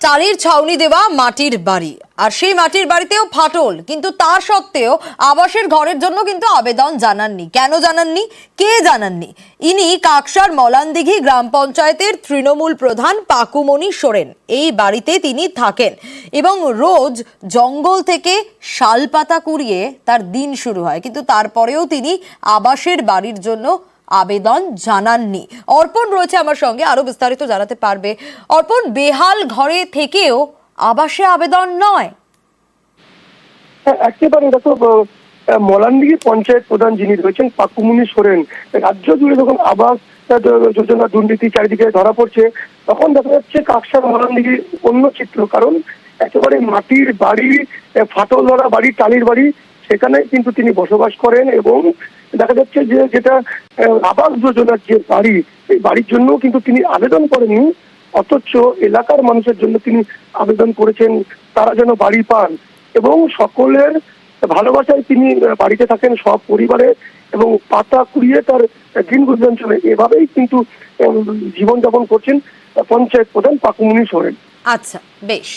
চালের ছাউনি দেওয়া মাটির বাড়ি। আর সেই মাটির বাড়িতেও ফাটল। কিন্তু তা সত্ত্বেও আবাসের ঘরের জন্য কিন্তু আবেদন জানাননি। কেন জানাননি? কে জানাননি? ইনি কাকসার মলানদিঘি গ্রাম পঞ্চায়েতের তৃণমূল প্রধান পাকুমণি সোরেন। এই বাড়িতে তিনি থাকেন। এবং রোজ জঙ্গল থেকে শালপাতা কুড়িয়ে তার দিন শুরু হয়। কিন্তু তারপরেও তিনি আবাসের বাড়ির জন্য আবেদন জানাননি। অর্পণ রয়েছে আমার সঙ্গে আরও বিস্তারিত জানাতে পারবে। অর্পণ বেহাল ঘরে থেকেও আবাসে আবেদন নয়। হ্যাঁ, একেবারে আহ, মলানদিঘি পঞ্চায়েত প্রধান যিনি রয়েছেন পাকুমুনি সোরেন রাজ্য জুড়ে যখন আবাস যোজনা দুর্নীতি চারিদিকে ধরা পড়ছে তখন দেখা যাচ্ছে কাকসার মলানদিঘি অন্য চিত্র কারণ একেবারে মাটির বাড়ি ফাটল ধরা বাড়ি টালির বাড়ি সেখানে কিন্তু তিনি বসবাস করেন এবং দেখা যাচ্ছে যে যেটা আবাস যোজনার যে বাড়ি সেই বাড়ির জন্য কিন্তু তিনি আবেদন করেননি, অথচ এলাকার মানুষের জন্য তিনি আবেদন করেছেন, তারা যেন বাড়ি পান। এবং সকলের ভালোবাসায় তিনি বাড়িতে থাকেন সব পরিবারে এবং পাতা কুড়িয়ে তার দিন গুজরান চলে। এভাবেই কিন্তু জীবনযাপন করছেন পঞ্চায়েত প্রধান পাকুমনি সোরেন আচ্ছা বেশ।